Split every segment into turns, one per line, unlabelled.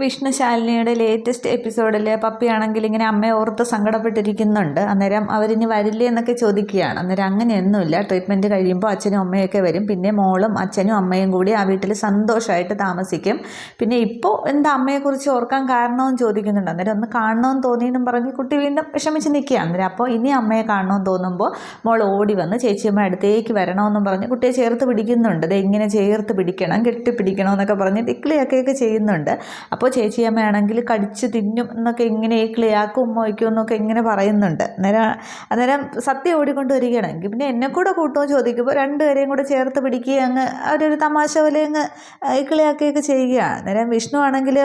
Vishnu ശാലിനിയുടെ latest എപ്പിസോഡിൽ പപ്പിയാണെങ്കിൽ ഇങ്ങനെ അമ്മയെ ഓർത്ത് സങ്കടപ്പെട്ടിരിക്കുന്നുണ്ട്. അന്നേരം അവരിനി വരില്ലേ എന്നൊക്കെ ചോദിക്കുകയാണ്. അന്നേരം അങ്ങനെയൊന്നുമില്ല. ട്രീറ്റ്മെന്റ് കഴിയുമ്പോൾ അച്ഛനും അമ്മയൊക്കെ വരും. പിന്നെ മോളും അച്ഛനും അമ്മയും കൂടി ആ വീട്ടിൽ സന്തോഷമായിട്ട് താമസിക്കും. പിന്നെ ഇപ്പോൾ എന്താ അമ്മയെക്കുറിച്ച് ഓർക്കാൻ കാരണമെന്ന് ചോദിക്കുന്നുണ്ട്. അന്നേരം ഒന്ന് കാണണമെന്ന് തോന്നിയെന്നും പറഞ്ഞ് കുട്ടി വീണ്ടും വിഷമിച്ച് നിൽക്കുക അന്നേരം അപ്പോൾ ഇനി അമ്മയെ കാണണമെന്ന് തോന്നുമ്പോൾ മോൾ ഓടി വന്ന് ചേച്ചിയമ്മ അടുത്തേക്ക് വരണമെന്നും പറഞ്ഞ് കുട്ടിയെ ചേർത്ത് പിടിക്കുന്നുണ്ട്. ഇത് ഇങ്ങനെ ചേർത്ത് പിടിക്കണം കെട്ടിപ്പിടിക്കണം എന്നൊക്കെ പറഞ്ഞ് ടിക്ലിയൊക്കെയൊക്കെ ചെയ്യുന്നുണ്ട്. അപ്പോൾ ചേച്ചിയമ്മയാണെങ്കിൽ കടിച്ച് തിന്നും എന്നൊക്കെ ഇങ്ങനെ ക്ലിയാക്കും ഉമ്മയ്ക്കും എന്നൊക്കെ ഇങ്ങനെ പറയുന്നുണ്ട്. അന്നേരം അന്നേരം സത്യം ഓടിക്കൊണ്ട് വരികയാണ്. എങ്കിൽ പിന്നെ എന്നെ കൂടെ കൂട്ടുമോ ചോദിക്കുമ്പോൾ രണ്ടുപേരെയും കൂടെ ചേർത്ത് പിടിക്കുകയും അങ്ങ് അവരൊരു തമാശ പോലെ അങ്ങ് ഇക്ലിയാക്കുകയൊക്കെ ചെയ്യുകയാണ്. അന്നേരം വിഷ്ണു ആണെങ്കിൽ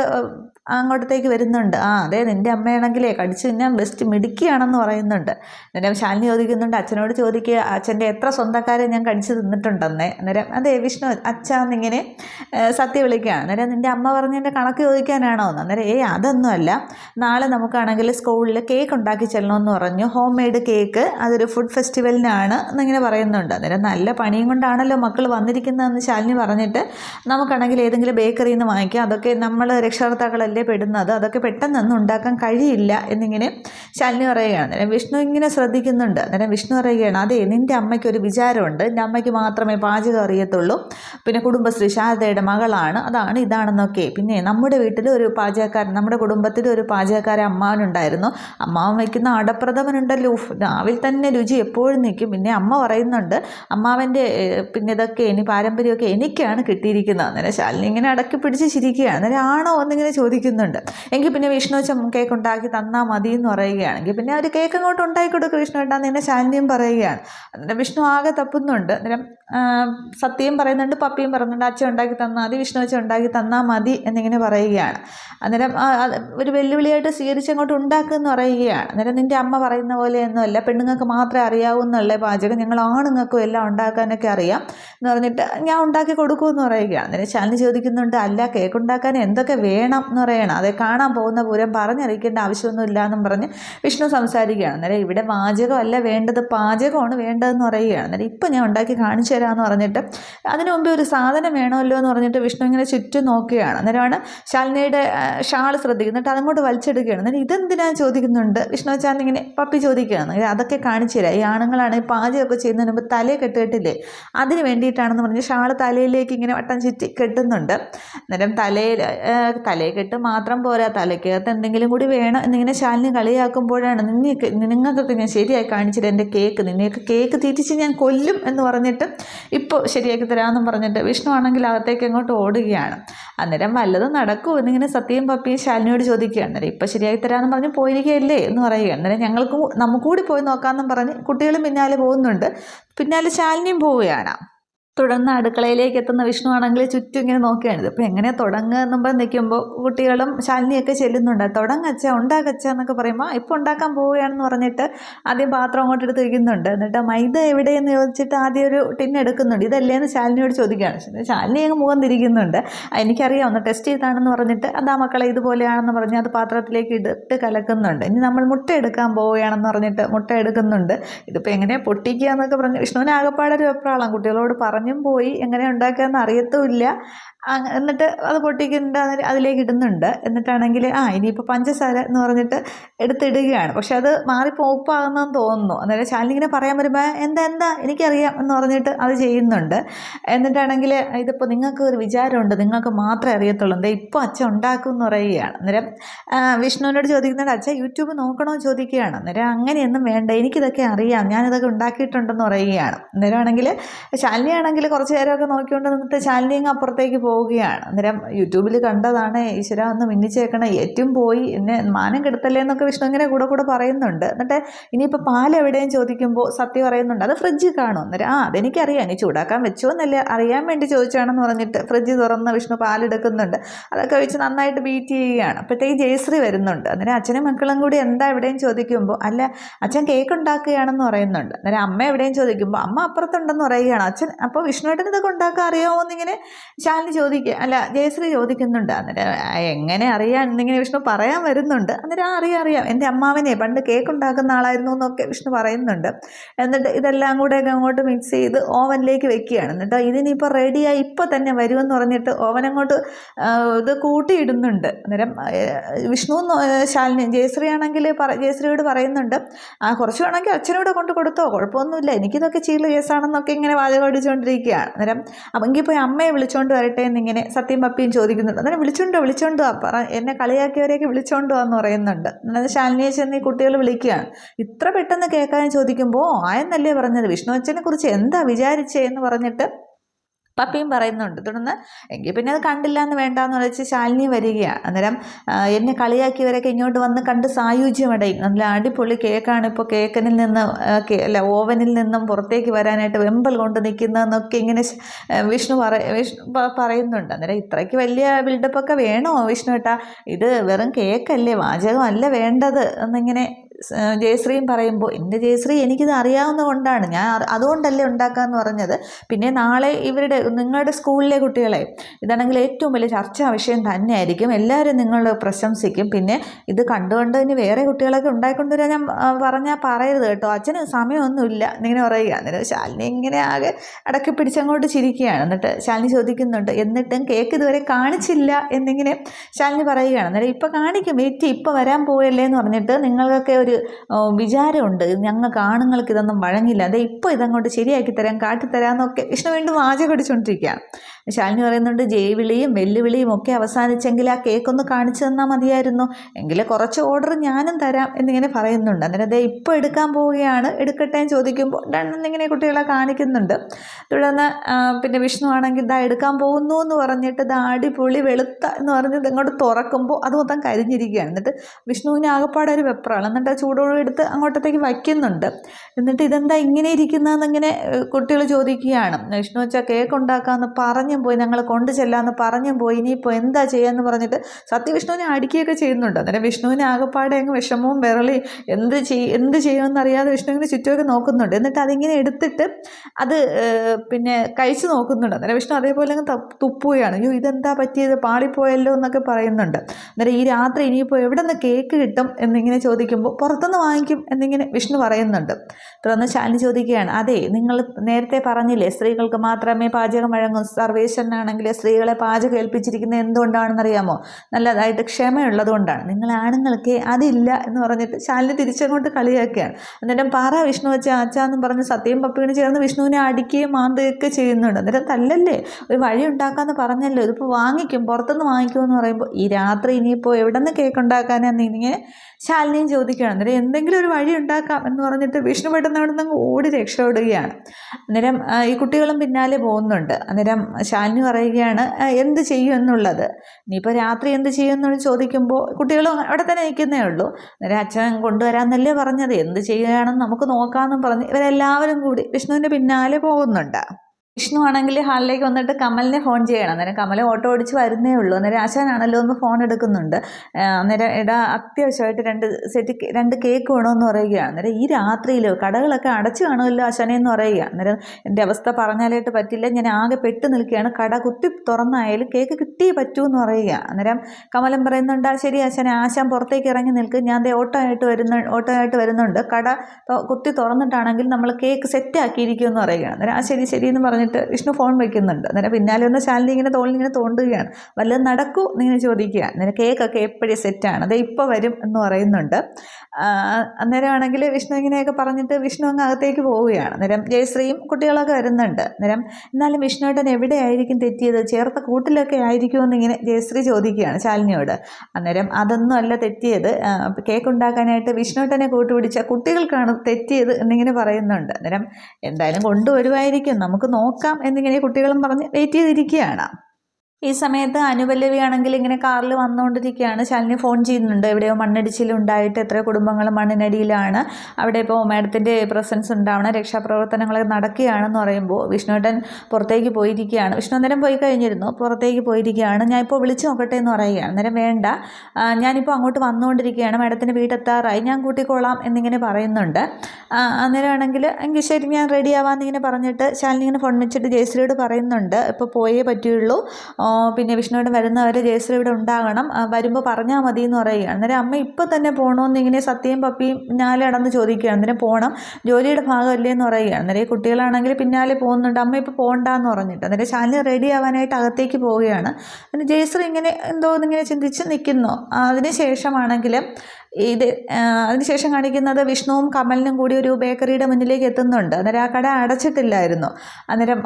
അങ്ങോട്ടത്തേക്ക് വരുന്നുണ്ട്. ആ അതെ നിന്റെ അമ്മയാണെങ്കിലേ കടിച്ച് തിന്നാൻ ബെസ്റ്റ് മിടുക്കിയാണെന്ന് പറയുന്നുണ്ട്. അന്നേരം ശാലിനി ചോദിക്കുന്നുണ്ട് അച്ഛനോട് ചോദിക്കുക അച്ഛന്റെ എത്ര സ്വന്തക്കാരെ ഞാൻ കടിച്ച് തിന്നിട്ടുണ്ടെന്നേ? അന്നേരം അതെ വിഷ്ണു അച്ഛാന്നിങ്ങനെ സത്യ വിളിക്കുകയാണ്. അന്നേരം നിന്റെ അമ്മ പറഞ്ഞതിന്റെ കണക്ക് ചോദിക്കാനാണോ? എന്ന്. അന്നേരം ഏയ് അതൊന്നുമല്ല. നാളെ നമുക്കാണെങ്കിൽ സ്കൂളിൽ കേക്ക് ഉണ്ടാക്കി ചെല്ലണമെന്ന് പറഞ്ഞു. ഹോം മെയ്ഡ് കേക്ക് അതൊരു ഫുഡ് ഫെസ്റ്റിവലിനാണ് എന്നിങ്ങനെ പറയുന്നുണ്ട്. അന്നേരം നല്ല പണിയും കൊണ്ടാണല്ലോ മക്കൾ വന്നിരിക്കുന്നതെന്ന് ശാലിനി പറഞ്ഞിട്ട് നമുക്കാണെങ്കിൽ ഏതെങ്കിലും ബേക്കറിയിൽ നിന്ന് വാങ്ങിക്കാം. അതൊക്കെ നമ്മൾ രക്ഷകർത്താക്കളല്ലേ പെടുന്നത് അതൊക്കെ പെട്ടെന്നൊന്നും ഉണ്ടാക്കാൻ കഴിയില്ല എന്നിങ്ങനെ ശാലിനി പറയുകയാണ്. അന്നേരം വിഷ്ണു ഇങ്ങനെ ശ്രദ്ധിക്കുന്നുണ്ട്. അന്നേരം വിഷ്ണു പറയുകയാണ് അതെ നിന്റെ അമ്മയ്ക്ക് ഒരു വിചാരമുണ്ട്. എന്റെ അമ്മയ്ക്ക് മാത്രമേ പാചകം അറിയത്തുള്ളൂ. പിന്നെ കുടുംബശ്രീ ശാരദയുടെ മകളാണ്. അതാണ് ഇതാണെന്നൊക്കെ. പിന്നെ നമ്മുടെ വീട്ടിൽ ഒരു പാചകക്കാരൻ നമ്മുടെ കുടുംബത്തിൽ ഒരു പാചകക്കാരൻ അമ്മാവനുണ്ടായിരുന്നു. അമ്മാവൻ വയ്ക്കുന്ന അടപ്രഥമനുണ്ടല്ലോ. രാവിലെ തന്നെ രുചി എപ്പോഴും നിൽക്കും. പിന്നെ അമ്മ പറയുന്നുണ്ട് അമ്മാവന്റെ പിന്നെ ഇതൊക്കെ ഇനി പാരമ്പര്യമൊക്കെ എനിക്കാണ് കിട്ടിയിരിക്കുന്നത്. അന്നേരം ശാലിനി ഇങ്ങനെ അടക്കി പിടിച്ച് ചിരിക്കുകയാണ്. അന്നേരം ആണോ എന്നിങ്ങനെ ചോദിക്കുന്നുണ്ട് എങ്കിൽ പിന്നെ വിഷ്ണു ചമ്മ കേക്ക് ഉണ്ടാക്കി തന്നാൽ മതി എന്ന് പറയുകയാണെങ്കിൽ പിന്നെ ഒരു കേക്ക് അങ്ങോട്ട് ഉണ്ടാക്കി കൊടുക്കും വിഷ്ണു ഏട്ടാന്ന് നിന്നെ ശാന്തിയും പറയുകയാണ്. അന്നേരം വിഷ്ണു ആകെ തപ്പുന്നുണ്ട്. അന്നേരം സത്യം പറയുന്നുണ്ട് പപ്പിയും പറയുന്നുണ്ട് അച്ഛൻ ഉണ്ടാക്കി തന്നാൽ മതി വിഷ്ണു അച്ഛൻ ഉണ്ടാക്കി തന്നാൽ മതി എന്നിങ്ങനെ പറയുകയാണ്. അന്നേരം ഒരു വെല്ലുവിളിയായിട്ട് സ്വീകരിച്ച് അങ്ങോട്ട് ഉണ്ടാക്കുമെന്ന് പറയുകയാണ്. അന്നേരം നിന്റെ അമ്മ പറയുന്ന പോലെയൊന്നുമല്ല പെണ്ണുങ്ങൾക്ക് മാത്രമേ അറിയാവൂ എന്നുള്ള പാചകം. ഞങ്ങൾ ആണുങ്ങൾക്കും എല്ലാം ഉണ്ടാക്കാനൊക്കെ അറിയാം എന്ന് പറഞ്ഞിട്ട് ഞാൻ ഉണ്ടാക്കി കൊടുക്കുമെന്ന് പറയുകയാണ്. അന്നേരം ശാലിനി ചോദിക്കുന്നുണ്ട് അല്ല കേക്ക് ഉണ്ടാക്കാൻ എന്തൊക്കെ വേണം? എന്ന് പറയണം. അതെ കാണാൻ പോകുന്ന പൂരം പറഞ്ഞറിയിക്കേണ്ട ആവശ്യമൊന്നുമില്ല എന്നും പറഞ്ഞ് വിഷ്ണു സംസാരിക്കുകയാണ്. അന്നേരം ഇവിടെ വാചകമല്ല വേണ്ടത് പാചകമാണ് വേണ്ടതെന്ന് പറയുകയാണ്. അന്നേരം ഇപ്പം ഞാൻ ഉണ്ടാക്കി കാണിച്ചു തരാമെന്ന് പറഞ്ഞിട്ട് അതിനു മുമ്പേ ഒരു സാധനം വേണമല്ലോ എന്ന് പറഞ്ഞിട്ട് വിഷ്ണു ഇങ്ങനെ ചുറ്റും നോക്കുകയാണ്. അന്നേരമാണ് ശാലിനിയുടെ ഷാൾ ശ്രദ്ധിക്കുന്നത് എന്നിട്ട് അതങ്ങോട്ട് വലിച്ചെടുക്കുകയാണ്. അന്നേരം ഇതെന്തിനാ ചോദിക്കുന്നുണ്ട്? വിഷ്ണു വെച്ചാൽ ഇങ്ങനെ പപ്പി ചോദിക്കുകയാണ്. അതൊക്കെ കാണിച്ചു തരാം. ഈ ആണുങ്ങളാണ് ഈ പാചകമൊക്കെ ചെയ്യുന്നതിന് മുമ്പ് തലയെ കെട്ടിട്ടില്ലേ അതിന് വേണ്ടിയിട്ടാണെന്ന് പറഞ്ഞ് ഷാൾ തലയിലേക്ക് ഇങ്ങനെ വട്ടം ചുറ്റി കെട്ടുന്നുണ്ട്. അന്നേരം തലയിൽ തലയിൽ കെട്ട് മാത്രം പോരാ. തലയ്ക്കകത്ത് എന്തെങ്കിലും കൂടി വേണം. എന്നിങ്ങനെ ശാലിനി കളിയാക്കുമ്പോഴാണ് നിന്നെയൊക്കെ നിങ്ങൾക്കൊക്കെ ഞാൻ ശരിയായി കാണിച്ചിട്ട് എന്റെ കേക്ക്. നിന്നെയൊക്കെ കേക്ക് തീറ്റിച്ച് ഞാൻ കൊല്ലും എന്ന് പറഞ്ഞിട്ട് ഇപ്പോൾ ശരിയാക്കി തരാമെന്നും പറഞ്ഞിട്ട് വിഷ്ണു ആണെങ്കിൽ അകത്തേക്ക് അങ്ങോട്ട് ഓടുകയാണ്. അന്നേരം വല്ലതും നടക്കുമോ എന്നിങ്ങനെ സത്യം പപ്പിയും ശാലിനിയോട് ചോദിക്കുകയാണ്. അന്നേരം ഇപ്പം ശരിയാക്കി തരാമെന്ന് പറഞ്ഞ് പോയിരിക്കുകയല്ലേ എന്ന് പറയുകയാണ്. അന്നേരം ഞങ്ങൾക്ക് നമുക്കൂടി പോയി നോക്കാമെന്നും പറഞ്ഞ് കുട്ടികളും പിന്നാലെ പോകുന്നുണ്ട്. പിന്നാലെ ശാലിനിയും പോവുകയാണ്. തുടർന്ന് അടുക്കളയിലേക്ക് എത്തുന്ന വിഷ്ണു ആണെങ്കിൽ ചുറ്റും ഇങ്ങനെ നോക്കുകയാണ് അപ്പോൾ എങ്ങനെ തുടങ്ങുക എന്നും നിൽക്കുമ്പോൾ കുട്ടികളും ശാലിനിയൊക്കെ ചെല്ലുന്നുണ്ട്. തുടങ്ങച്ച ഉണ്ടാക്കച്ച എന്നൊക്കെ പറയുമ്പോൾ ഇപ്പോൾ ഉണ്ടാക്കാൻ പോവുകയാണെന്ന് പറഞ്ഞിട്ട് ആദ്യം പാത്രം അങ്ങോട്ട് എടുത്ത് വയ്ക്കുന്നുണ്ട് എന്നിട്ട് മൈദ എവിടെയെന്ന് ചോദിച്ചിട്ട് ആദ്യം ഒരു ടിൻ എടുക്കുന്നുണ്ട്. ഇതല്ലേന്ന് ശാലിനിയോട് ചോദിക്കുകയാണ്. ശാലിനി അങ്ങ് മുഖം തിരിക്കുന്നുണ്ട്. "ആ, എനിക്കറിയാം ഒന്ന് ടെസ്റ്റ് ചെയ്താണെന്ന് പറഞ്ഞിട്ട് അതാ മക്കളെ ഇതുപോലെയാണെന്ന് പറഞ്ഞ് അത് പാത്രത്തിലേക്ക് ഇട്ട് കലക്കുന്നുണ്ട്. ഇനി നമ്മൾ മുട്ട എടുക്കാൻ പോവുകയാണെന്ന് പറഞ്ഞിട്ട് മുട്ട എടുക്കുന്നുണ്ട്. ഇതിപ്പോൾ എങ്ങനെയാണ് പൊട്ടിക്കുക എന്നൊക്കെ പറഞ്ഞ് വിഷ്ണുവിന് അഭിപ്രായമാണ്. കുട്ടികളോട് പറഞ്ഞും പോയി എങ്ങനെ ഉണ്ടാക്കുകയെന്ന് അറിയത്തുമില്ല അങ്ങ- എന്നിട്ട് അത് പൊട്ടിക്കുന്നുണ്ട് അതിൽ അതിലേക്ക് ഇടുന്നുണ്ട്. എന്നിട്ടാണെങ്കിൽ ആ ഇനിയിപ്പോൾ പഞ്ചസാര എന്ന് പറഞ്ഞിട്ട് എടുത്തിടുകയാണ്. പക്ഷെ അത് മാറിപ്പോ ഉപ്പാകുന്നെന്ന് തോന്നുന്നു. അന്നേരം ശാലിനി ഇങ്ങനെ പറയാൻ വരുമ്പോൾ എന്താ എന്താ എനിക്കറിയാം എന്ന് പറഞ്ഞിട്ട് അത് ചെയ്യുന്നുണ്ട്. എന്നിട്ടാണെങ്കിൽ ഇതിപ്പോൾ നിങ്ങൾക്ക് ഒരു വിചാരമുണ്ട് നിങ്ങൾക്ക് മാത്രമേ അറിയത്തുള്ളൂ. എന്താ ഇപ്പോൾ അച്ഛൻ ഉണ്ടാക്കും എന്ന് പറയുകയാണ്. അന്നേരം വിഷ്ണുവിനോട് ചോദിക്കുന്നുണ്ട് അച്ഛൻ യൂട്യൂബ് നോക്കണോ? ചോദിക്കുകയാണ്. അന്നേരം അങ്ങനെയൊന്നും വേണ്ട എനിക്കിതൊക്കെ അറിയാം. ഞാനിതൊക്കെ ഉണ്ടാക്കിയിട്ടുണ്ടെന്ന് പറയുകയാണ്. അന്നേരം ആണെങ്കിൽ ശാലിനി ആണെങ്കിൽ കുറച്ച് നേരമൊക്കെ നോക്കിക്കൊണ്ട് നിന്നിട്ട് ശാലിനി അങ്ങ് അപ്പുറത്തേക്ക് പോവുകയാണ്. അന്നേരം യൂട്യൂബിൽ കണ്ടതാണ് ഈശ്വര ഒന്ന് മിന്നിച്ചേക്കണം. ഏറ്റവും പോയി എന്നെ മാനം കെടുത്തല്ലേ എന്നൊക്കെ വിഷ്ണു ഇങ്ങനെ കൂടെ കൂടെ പറയുന്നുണ്ട്. എന്നിട്ട് ഇനിയിപ്പോൾ പാൽ എവിടെയും ചോദിക്കുമ്പോൾ സത്യം പറയുന്നുണ്ട്. അത് ഫ്രിഡ്ജ് കാണും. അന്നേരം ആ അതെനിക്കറിയാം. ഇനി ചൂടാക്കാൻ വെച്ചോ എന്നല്ല അറിയാൻ വേണ്ടി ചോദിച്ചാണെന്ന് പറഞ്ഞിട്ട് ഫ്രിഡ്ജ് തുറന്ന് വിഷ്ണു പാലെടുക്കുന്നുണ്ട്. അതൊക്കെ വെച്ച് നന്നായിട്ട് ബീറ്റ് ചെയ്യുകയാണ്. അപ്പോഴത്തേക്ക് ജയശ്രീ വരുന്നുണ്ട്. അന്നേരം അച്ഛനും മക്കളും കൂടി എന്താ എവിടെയും ചോദിക്കുമ്പോൾ അല്ല അച്ഛൻ കേക്ക് ഉണ്ടാക്കുകയാണെന്ന് പറയുന്നുണ്ട്. അന്നേരം അമ്മ എവിടെയും ചോദിക്കുമ്പോൾ അമ്മ അപ്പുറത്തുണ്ടെന്ന് പറയുകയാണ്. അച്ഛൻ അപ്പോൾ വിഷ്ണുവേട്ടൻ ഇതൊക്കെ ഉണ്ടാക്കാൻ അറിയാമോ? എന്നിങ്ങനെ ശാലിനി ചോദിക്കും ചോദിക്കുക അല്ല ജയശ്രീ ചോദിക്കുന്നുണ്ട്. അന്നേരം "ആ, എങ്ങനെ അറിയാൻ? എന്നിങ്ങനെ വിഷ്ണു പറയാൻ വരുന്നുണ്ട്. അന്നേരം "ആ, അറിയാം അറിയാം. എന്റെ അമ്മാവനെ പണ്ട് കേക്ക് ഉണ്ടാക്കുന്ന ആളായിരുന്നു എന്നൊക്കെ വിഷ്ണു പറയുന്നുണ്ട്. എന്നിട്ട് ഇതെല്ലാം കൂടെ അങ്ങോട്ട് മിക്സ് ചെയ്ത് ഓവനിലേക്ക് വെക്കുകയാണ്. എന്നിട്ട് ഇതിനിപ്പോൾ റെഡിയായി ഇപ്പോൾ തന്നെ വരുമെന്ന് പറഞ്ഞിട്ട് ഓവൻ അങ്ങോട്ട് ഇത് കൂട്ടിയിടുന്നുണ്ട്. അന്നേരം വിഷ്ണു ശാലിനി ജയശ്രീ ആണെങ്കിൽ പറ ജയശ്രീയോട് പറയുന്നുണ്ട്. ആ കുറച്ച് വേണമെങ്കിൽ അച്ഛനോട് കൊണ്ട് കൊടുത്തോ. കുഴപ്പമൊന്നുമില്ല. എനിക്കിതൊക്കെ ചീല കേസാണെന്നൊക്കെ ഇങ്ങനെ വാചകം അടിച്ചുകൊണ്ടിരിക്കുകയാണ് അന്നേരം അവങ്കിൽ പോയി അമ്മയെ വിളിച്ചുകൊണ്ട് വരട്ടെ എന്നിങ്ങനെ സത്യം പപ്പിയും ചോദിക്കുന്നുണ്ട്. അങ്ങനെ വിളിച്ചോണ്ടോ വിളിച്ചോണ്ടോ പറ എന്നെ കളിയാക്കിയവരെയൊക്കെ വിളിച്ചോണ്ടോ എന്ന് പറയുന്നുണ്ട്. അതായത് ശാലിനിയെ ചെന്ന് ഈ കുട്ടികൾ വിളിക്കുകയാണ്. ഇത്ര പെട്ടെന്ന് കേൾക്കാൻ ചോദിക്കുമ്പോൾ ആയെന്നല്ലേ പറഞ്ഞത്? വിഷ്ണു അച്ഛനെ കുറിച്ച് എന്താ വിചാരിച്ചേ? എന്ന് പറഞ്ഞിട്ട് പപ്പിയും പറയുന്നുണ്ട് തുടർന്ന് എങ്കിൽ പിന്നെ അത് കണ്ടില്ല എന്ന് വേണ്ടാന്ന് വെച്ച് ശാലിനി വരികയാണ് അന്നേരം എന്നെ കളിയാക്കിയവരൊക്കെ ഇങ്ങോട്ട് വന്ന് കണ്ട് സായുജ്യമടയും നല്ല അടിപൊളി കേക്കാണ് ഇപ്പോൾ കേക്കനിൽ നിന്ന് അല്ല ഓവനിൽ നിന്നും പുറത്തേക്ക് വരാനായിട്ട് വെമ്പൽ കൊണ്ട് നിൽക്കുന്നതെന്നൊക്കെ ഇങ്ങനെ വിഷ്ണു പറ വിഷ്ണു പറയുന്നുണ്ട്. അന്നേരം ഇത്രയ്ക്ക് വലിയ ബിൽഡപ്പൊക്കെ വേണോ വിഷ്ണു ഏട്ടാ? ഇത് വെറും കേക്കല്ലേ വാചകമല്ല വേണ്ടത് എന്നിങ്ങനെ ജയശ്രീയും പറയുമ്പോൾ എന്റെ ജയശ്രീ എനിക്കിത് അറിയാവുന്ന കൊണ്ടാണ്. ഞാൻ അതുകൊണ്ടല്ലേ ഉണ്ടാക്കാമെന്ന് പറഞ്ഞത്. പിന്നെ നാളെ ഇവരുടെ നിങ്ങളുടെ സ്കൂളിലെ കുട്ടികളെ ഇതാണെങ്കിൽ ഏറ്റവും വലിയ ചർച്ചാ വിഷയം തന്നെയായിരിക്കും. എല്ലാവരും നിങ്ങൾ പ്രശംസിക്കും. പിന്നെ ഇത് കണ്ടുകൊണ്ട് ഇനി വേറെ കുട്ടികളൊക്കെ ഉണ്ടായിക്കൊണ്ടുവരാൻ ഞാൻ പറഞ്ഞാൽ പറയരുത് കേട്ടോ. അച്ഛന് സമയമൊന്നുമില്ല. എന്നിങ്ങനെ പറയുക. എന്നിട്ട് ശാലിനി ഇങ്ങനെ ആകെ അടക്കി പിടിച്ചങ്ങോട്ട് ചിരിക്കുകയാണ്. എന്നിട്ട് ശാലിനി ചോദിക്കുന്നുണ്ട് എന്നിട്ടും കേക്ക് ഇതുവരെ കാണിച്ചില്ല? എന്നിങ്ങനെ ശാലിനി പറയുകയാണ്. എന്നിട്ട് ഇപ്പോൾ കാണിക്കും വെയിറ്റ് ഇപ്പോൾ വരാൻ പോയല്ലേ എന്ന് പറഞ്ഞിട്ട് നിങ്ങൾക്കൊക്കെ ഒരു വിചാരമുണ്ട്. ഞങ്ങൾക്ക് ആണുങ്ങൾക്ക് ഇതൊന്നും വഴങ്ങില്ല. അതെ ഇപ്പോൾ ഇതങ്ങോട്ട് ശരിയാക്കി തരാം കാട്ടിത്തരാമെന്നൊക്കെ വിഷ്ണു വീണ്ടും വാചകം അടിച്ചുകൊണ്ടിരിക്കുകയാണ്. ശാലിനി പറയുന്നുണ്ട് ജയവിളിയും വെല്ലുവിളിയും ഒക്കെ അവസാനിച്ചെങ്കിൽ ആ കേക്ക് ഒന്ന് കാണിച്ചു തന്നാൽ മതിയായിരുന്നു. എങ്കിൽ കുറച്ച് ഓർഡർ ഞാനും തരാം എന്നിങ്ങനെ പറയുന്നുണ്ട്. അന്നേരം അതേ ഇപ്പോൾ എടുക്കാൻ പോവുകയാണ്. എടുക്കട്ടെ എന്ന് ചോദിക്കുമ്പോൾ രണ്ടെന്നിങ്ങനെ കുട്ടികളെ കാണിക്കുന്നുണ്ട്. തുടർന്ന് പിന്നെ വിഷ്ണു ആണെങ്കിൽ ഇതാ എടുക്കാൻ പോകുന്നു എന്ന് പറഞ്ഞിട്ട് ഇത് അടിപൊളി വെളുത്ത എന്ന് പറഞ്ഞത് ഇങ്ങോട്ട് തുറക്കുമ്പോൾ അത് മൊത്തം കരിഞ്ഞിരിക്കുകയാണ്. എന്നിട്ട് വിഷ്ണുവിന് ആകപ്പാടെ ഒരു വെപ്രാണ് എന്നിട്ട് ആ ചൂടോടെ എടുത്ത് അങ്ങോട്ടത്തേക്ക് വയ്ക്കുന്നുണ്ട്. എന്നിട്ട് ഇതെന്താ ഇങ്ങനെ ഇരിക്കുന്നതെന്നിങ്ങനെ കുട്ടികൾ ചോദിക്കുകയാണ്. വിഷ്ണു വെച്ചാൽ കേക്ക് ഉണ്ടാക്കാമെന്ന് പറഞ്ഞും പോയി ഞങ്ങൾ കൊണ്ടു ചെല്ലാമെന്ന് പറഞ്ഞും പോയി. ഇനിയിപ്പോൾ എന്താ ചെയ്യാന്ന് പറഞ്ഞിട്ട് സത്യവിഷ്ണുവിനെ അടിക്കുകയൊക്കെ ചെയ്യുന്നുണ്ട്. അന്നേരം വിഷ്ണുവിനെ ആകപ്പാടെ അങ്ങ് വിഷമവും വിറളി എന്ത് ചെയ് എന്ത് ചെയ്യുമെന്ന് അറിയാതെ വിഷ്ണുവിനെ ചുറ്റുമൊക്കെ നോക്കുന്നുണ്ട്. എന്നിട്ട് അതിങ്ങനെ എടുത്തിട്ട് അത് പിന്നെ കഴിച്ചു നോക്കുന്നുണ്ട്. അന്നേരം വിഷ്ണു അതേപോലെ അങ്ങ് തപ്പ് തുപ്പുകയാണ്. അയ്യോ ഇതെന്താ പറ്റിയത്? പാളിപ്പോയല്ലോ എന്നൊക്കെ പറയുന്നുണ്ട്. അന്നേരം ഈ രാത്രി ഇനിയിപ്പോൾ എവിടെ നിന്ന് കേക്ക് കിട്ടും എന്നിങ്ങനെ ചോദിക്കുമ്പോൾ പുറത്തുനിന്ന് വാങ്ങിക്കും എന്നിങ്ങനെ വിഷ്ണു പറയുന്നുണ്ട്. തുടർന്ന് ശാലിനി ചോദിക്കുകയാണ് അതെ നിങ്ങൾ നേരത്തെ പറഞ്ഞില്ലേ സ്ത്രീകൾക്ക് മാത്രമേ പാചകം വഴങ്ങൂ സർവേശ്വരനാണെങ്കിൽ സ്ത്രീകളെ പാചകം ഏൽപ്പിച്ചിരിക്കുന്നത് എന്തുകൊണ്ടാണെന്നറിയാമോ? നല്ലതായിട്ട് ക്ഷമയുള്ളതുകൊണ്ടാണ്. നിങ്ങൾ ആണുങ്ങൾക്ക് അതില്ല എന്ന് പറഞ്ഞിട്ട് ശാലിനി തിരിച്ചങ്ങോട്ട് കളിയാക്കുകയാണ്. അന്നേരം പാറ വിഷ്ണു വെച്ച ആച്ചാന്നും പറഞ്ഞ് സത്യം പപ്പിയും ചേർന്ന് വിഷ്ണുവിനെ അടിക്കുകയും മാന്തുകയൊക്കെ ചെയ്യുന്നുണ്ട്. അന്നേരം തല്ലല്ലേ? ഒരു വഴി ഉണ്ടാക്കാമെന്ന് പറഞ്ഞല്ലോ. ഇതിപ്പോൾ വാങ്ങിക്കും പുറത്തുനിന്ന് വാങ്ങിക്കുമെന്ന് പറയുമ്പോൾ ഈ രാത്രി ഇനിയിപ്പോൾ എവിടെ നിന്ന് കേക്ക് ഉണ്ടാക്കാനാന്ന് ഇങ്ങനെ ശാലിനിയും ചോദിക്കുകയാണ്. അന്നേരം എന്തെങ്കിലും ഒരു വഴി ഉണ്ടാക്കാം എന്ന് പറഞ്ഞിട്ട് വിഷ്ണു പെട്ടെന്ന് അവിടെ നിന്ന് ഓടി രക്ഷപ്പെടുകയാണ്. അന്നേരം ഈ കുട്ടികളും പിന്നാലെ പോകുന്നുണ്ട്. അന്നേരം ശാലിനി പറയുകയാണ് എന്ത് ചെയ്യും എന്നുള്ളത്? ഇനിയിപ്പോൾ രാത്രി എന്ത് ചെയ്യും എന്ന് ചോദിക്കുമ്പോൾ കുട്ടികൾ അവിടെ തന്നെ നിൽക്കുന്നേ ഉള്ളൂ. അന്നേരം അച്ഛൻ കൊണ്ടുവരാമെന്നല്ലേ പറഞ്ഞത്? എന്ത് ചെയ്യുകയാണെന്ന് നമുക്ക് നോക്കാമെന്നും പറഞ്ഞ് ഇവരെല്ലാവരും കൂടി വിഷ്ണുവിന്റെ പിന്നാലെ പോകുന്നുണ്ട്. വിഷ്ണു ആണെങ്കിൽ ഹാളിലേക്ക് വന്നിട്ട് കമലിനെ ഫോൺ ചെയ്യണം. അന്നേരം കമൽ ഓട്ടോ ഓടിച്ച് വരുന്നേ ഉള്ളൂ. അന്നേരം ആശാനാണല്ലോ ഒന്ന് ഫോൺ എടുക്കുന്നുണ്ട്. അന്നേരം എടാ അത്യാവശ്യമായിട്ട് രണ്ട് സെറ്റ് രണ്ട് കേക്ക് വേണമെന്ന് പറയുകയാണ്. അന്നേരം ഈ രാത്രിയിൽ കടകളൊക്കെ അടച്ചു കാണുമല്ലോ ആശാനെ എന്ന് പറയുക. അന്നേരം എന്റെ അവസ്ഥ പറഞ്ഞാലായിട്ട് പറ്റില്ല. ഞാൻ ആകെ പെട്ട് നിൽക്കുകയാണ്. കട കുത്തി തുറന്നായാലും കേക്ക് കിട്ടിയേ പറ്റൂ എന്ന് പറയുക. അന്നേരം കമലം പറയുന്നുണ്ട് "ആ, ശരി ആശാനെ ആശാൻ പുറത്തേക്ക് ഇറങ്ങി നിൽക്കും. ഞാൻ ദേ ഓട്ടോ ആയിട്ട് വരുന്ന ഓട്ടോ ആയിട്ട് വരുന്നുണ്ട്. കട കുത്തി തുറന്നിട്ടാണെങ്കിൽ നമ്മൾ കേക്ക് സെറ്റ് ആക്കിയിരിക്കും എന്ന് പറയുകയാണ്. അന്നേരം ആ ശരി ശരി എന്ന് പറഞ്ഞിട്ട് വിഷ്ണു ഫോൺ വെക്കുന്നുണ്ട്. അന്നേരം പിന്നാലെ ഒന്ന് ശാലിനി ഇങ്ങനെ തോളിൽ ഇങ്ങനെ തോണ്ടുകയാണ്. വല്ലതും നടക്കൂ എന്നിങ്ങനെ ചോദിക്കുക അന്നേരം കേക്കൊക്കെ എപ്പോഴും സെറ്റാണ് അത് ഇപ്പോൾ വരും എന്ന് പറയുന്നുണ്ട്. അന്നേരമാണെങ്കിൽ വിഷ്ണു ഇങ്ങനെയൊക്കെ പറഞ്ഞിട്ട് വിഷ്ണു അങ്ങ് അകത്തേക്ക് പോവുകയാണ്. നേരം ജയശ്രീയും കുട്ടികളൊക്കെ വരുന്നുണ്ട്. അന്നേരം എന്നാലും വിഷ്ണുവേട്ടൻ എവിടെയായിരിക്കും തെറ്റിയത്? ചേർത്ത കൂട്ടിലൊക്കെ ആയിരിക്കുമെന്ന് ഇങ്ങനെ ജയശ്രീ ചോദിക്കുകയാണ് ശാലിനിയോട്. അന്നേരം അതൊന്നും അല്ല തെറ്റിയത്. കേക്ക് ഉണ്ടാക്കാനായിട്ട് വിഷ്ണുവേട്ടനെ കൂട്ടുപിടിച്ച കുട്ടികൾക്കാണ് തെറ്റിയത് എന്നിങ്ങനെ പറയുന്നുണ്ട്. അന്നേരം എന്തായാലും കൊണ്ടുവരുമായിരിക്കും. നമുക്ക് നോക്കാം. എന്നിങ്ങനെ കുട്ടികളും പറഞ്ഞ് വെയിറ്റ് ചെയ്തിരിക്കുകയാണ്. ഈ സമയത്ത് അനുപല്ലവി ആണെങ്കിൽ ഇങ്ങനെ കാറിൽ വന്നുകൊണ്ടിരിക്കുകയാണ്. ശാലിനി ഫോൺ ചെയ്യുന്നുണ്ട്. എവിടെയോ മണ്ണിടിച്ചിലുണ്ടായിട്ട് എത്ര കുടുംബങ്ങൾ മണ്ണിനടിയിലാണ്. അവിടെ ഇപ്പോൾ മാഡത്തിന്റെ പ്രസൻസ് ഉണ്ടാവണം. രക്ഷാപ്രവർത്തനങ്ങൾ നടക്കുകയാണെന്ന് പറയുമ്പോൾ വിഷ്ണുവേട്ടൻ പുറത്തേക്ക് പോയിരിക്കുകയാണ്. വിഷ്ണു അന്നേരം പോയി കഴിഞ്ഞിരുന്നു. പുറത്തേക്ക് പോയിരിക്കുകയാണ്. ഞാൻ ഇപ്പോൾ വിളിച്ചു നോക്കട്ടെ എന്ന് പറയുകയാണ്. അന്നേരം വേണ്ട. ഞാനിപ്പോൾ അങ്ങോട്ട് വന്നുകൊണ്ടിരിക്കുകയാണ്. മാഡത്തിന്റെ വീടെത്താറായി. ഞാൻ കൂട്ടിക്കോളാം എന്നിങ്ങനെ പറയുന്നുണ്ട്. അന്നേരമാണെങ്കിൽ എങ്കിൽ ശരി ഞാൻ റെഡി ആവാമെന്നിങ്ങനെ പറഞ്ഞിട്ട് ശാലിനി ഇങ്ങനെ ഫോൺ വെച്ചിട്ട് ജയശ്രീയോട് പറയുന്നുണ്ട്. ഇപ്പോൾ പോയേ പറ്റുള്ളൂ പിന്നെ വിഷ്ണുവേട്ടൻ വരുന്നവരെ ജയശ്രീ ഇവിടെ ഉണ്ടാകണം. വരുമ്പോൾ പറഞ്ഞാൽ മതി എന്ന് പറയുകയാണ്. അന്നേരം അമ്മ ഇപ്പം തന്നെ പോകണമെന്ന് ഇങ്ങനെ സത്യയും പപ്പിയും പിന്നാലെ അടന്ന് ചോദിക്കുകയാണ്. അന്നേരം പോകണം ജോലിയുടെ ഭാഗമല്ലേ എന്ന് പറയുകയാണ്. അന്നേരം കുട്ടികളാണെങ്കിൽ പിന്നാലെ പോകുന്നുണ്ട്. അമ്മ ഇപ്പോൾ പോകണ്ടെന്ന് പറഞ്ഞിട്ട്. അന്നേരം ശാലിനി റെഡി ആവാനായിട്ട് അകത്തേക്ക് പോവുകയാണ്. പിന്നെ ജയശ്രീ ഇങ്ങനെ എന്തോ ഇങ്ങനെ ചിന്തിച്ച് നിൽക്കുന്നു അതിന് ശേഷമാണെങ്കിൽ ഇത് അതിനുശേഷം കാണിക്കുന്നത് വിഷ്ണുവും കമലിനും കൂടി ഒരു ബേക്കറിയുടെ മുന്നിലേക്ക് എത്തുന്നുണ്ട്. അന്നേരം ആ കട അടച്ചിട്ടില്ലായിരുന്നു. അന്നേരം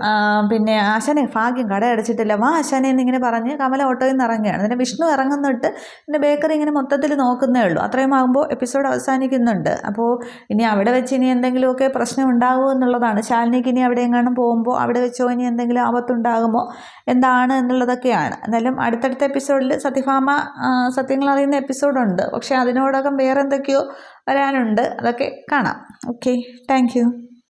പിന്നെ ആശാനെ ഭാഗ്യം കട അടച്ചിട്ടില്ല. വാ ആശാനെ എന്നിങ്ങനെ പറഞ്ഞ് കമല ഓട്ടോയിൽ നിന്ന് ഇറങ്ങുകയാണ്. അന്നേരം വിഷ്ണു ഇറങ്ങുന്നിട്ട് പിന്നെ ബേക്കറി ഇങ്ങനെ മൊത്തത്തിൽ നോക്കുന്നേ ഉള്ളൂ. അത്രയും ആകുമ്പോൾ എപ്പിസോഡ് അവസാനിക്കുന്നുണ്ട്. അപ്പോൾ ഇനി അവിടെ വെച്ച് ഇനി എന്തെങ്കിലുമൊക്കെ പ്രശ്നം ഉണ്ടാകുമോ എന്നുള്ളതാണ്. ശാലിനിക്ക് ഇനി അവിടെ എങ്ങാനും പോകുമ്പോൾ അവിടെ വെച്ചോ ഇനി എന്തെങ്കിലും ആപത്തുണ്ടാകുമോ എന്താണ് എന്നുള്ളതൊക്കെയാണ്. എന്നാലും അടുത്തടുത്ത എപ്പിസോഡിൽ സത്യഭാമ സത്യങ്ങൾ അറിയുന്ന എപ്പിസോഡുണ്ട് പക്ഷേ അതിനോടകം വേറെ എന്തൊക്കെയോ വരാനുണ്ട്. അതൊക്കെ കാണാം. Okay thank